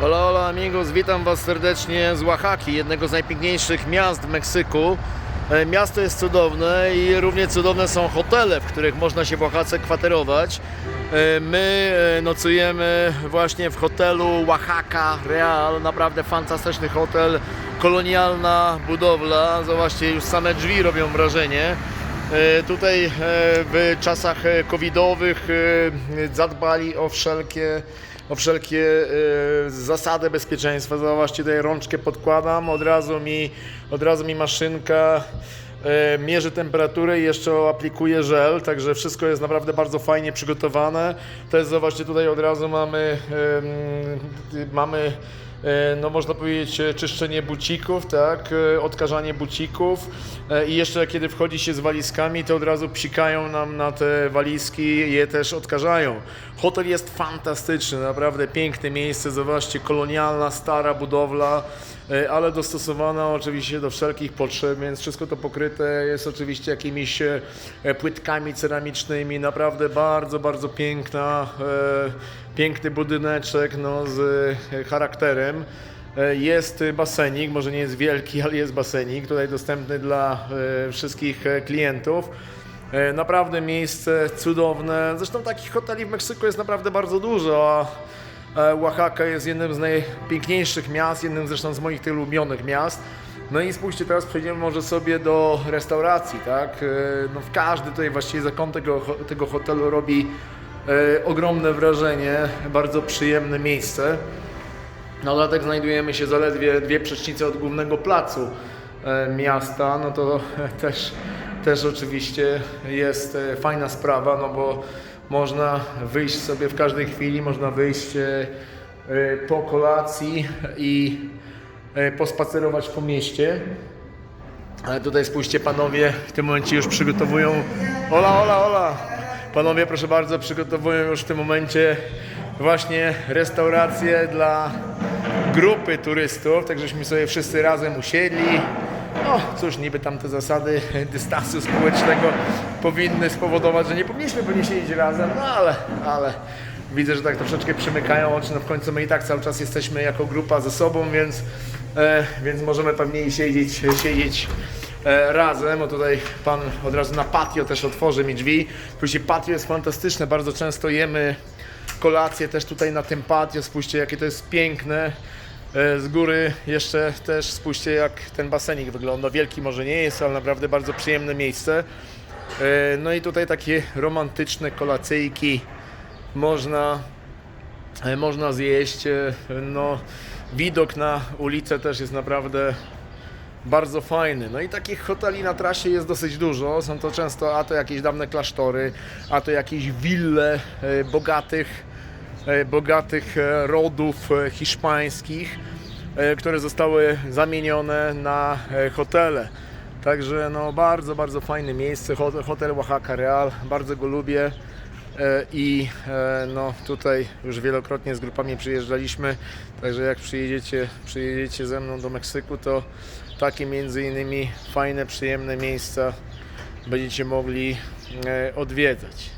Hola, hola amigos, witam Was serdecznie z Oaxaki, jednego z najpiękniejszych miast w Meksyku. E, Miasto jest cudowne i równie cudowne są hotele, w których można się w Oaxace kwaterować. E, My e, nocujemy właśnie w hotelu Oaxaca Real, naprawdę fantastyczny hotel, kolonialna budowla, zobaczcie już same drzwi robią wrażenie. E, Tutaj e, w czasach e, covidowych zadbali o wszelkie, o wszelkie zasady bezpieczeństwa. Zobaczcie, tutaj rączkę podkładam, od razu mi, od razu mi maszynka mierzy temperaturę i jeszcze aplikuje żel, także wszystko jest naprawdę bardzo fajnie przygotowane. To jest, zobaczcie, tutaj od razu mamy, mamy no można powiedzieć e, czyszczenie bucików, tak, e, odkażanie bucików. E, i jeszcze kiedy wchodzi się z walizkami, to od razu psikają nam na te walizki, je też odkażają. Hotel jest fantastyczny, naprawdę piękne miejsce, zobaczcie, kolonialna, stara budowla, e, ale dostosowana oczywiście do wszelkich potrzeb, więc wszystko to pokryte jest oczywiście jakimiś e, płytkami ceramicznymi, naprawdę bardzo, bardzo piękna, e, piękny budyneczek no, z e, charakterem. E, Jest basenik, może nie jest wielki, ale jest basenik, tutaj dostępny dla e, wszystkich klientów. Naprawdę miejsce cudowne. Zresztą takich hoteli w Meksyku jest naprawdę bardzo dużo, a Oaxaca jest jednym z najpiękniejszych miast, jednym zresztą z moich tych ulubionych miast. No i spójrzcie, teraz przejdziemy może sobie do restauracji, tak? No w każdy tutaj właściwie zakąt tego, tego hotelu robi ogromne wrażenie, bardzo przyjemne miejsce. No dlatego znajdujemy się zaledwie dwie przecznice od głównego placu e, miasta, no to też, też oczywiście jest e, fajna sprawa, no bo można wyjść sobie w każdej chwili, można wyjść e, e, po kolacji i e, pospacerować po mieście. Ale tutaj spójrzcie, panowie w tym momencie już przygotowują. Ola, ola, ola! Panowie, proszę bardzo, przygotowują już w tym momencie właśnie restaurację dla grupy turystów, tak żeśmy sobie wszyscy razem usiedli. No cóż, niby tam te zasady dystansu społecznego powinny spowodować, że nie powinniśmy pewnie siedzieć razem, no ale, ale widzę, że tak troszeczkę przymykają oczy, no w końcu my i tak cały czas jesteśmy jako grupa ze sobą, więc, e, więc możemy pewnie siedzieć, siedzieć razem. O tutaj pan od razu na patio też otworzy mi drzwi. Później patio jest fantastyczne, bardzo często jemy kolację też tutaj na tym patio. Spójrzcie, jakie to jest piękne. E, Z góry jeszcze też spójrzcie, jak ten basenik wygląda. Wielki może nie jest, ale naprawdę bardzo przyjemne miejsce. E, No i tutaj takie romantyczne kolacyjki można, e, można zjeść. E, No, widok na ulicę też jest naprawdę bardzo fajny. No i takich hoteli na trasie jest dosyć dużo. Są to często a to jakieś dawne klasztory, a to jakieś wille e, bogatych, e, bogatych e, rodów hiszpańskich, które zostały zamienione na hotele. Także no bardzo, bardzo fajne miejsce. Hot- Hotel Oaxaca Real, bardzo go lubię. I no, tutaj już wielokrotnie z grupami przyjeżdżaliśmy, także jak przyjedziecie, przyjedziecie ze mną do Meksyku, to takie między innymi fajne, przyjemne miejsca będziecie mogli e, odwiedzać.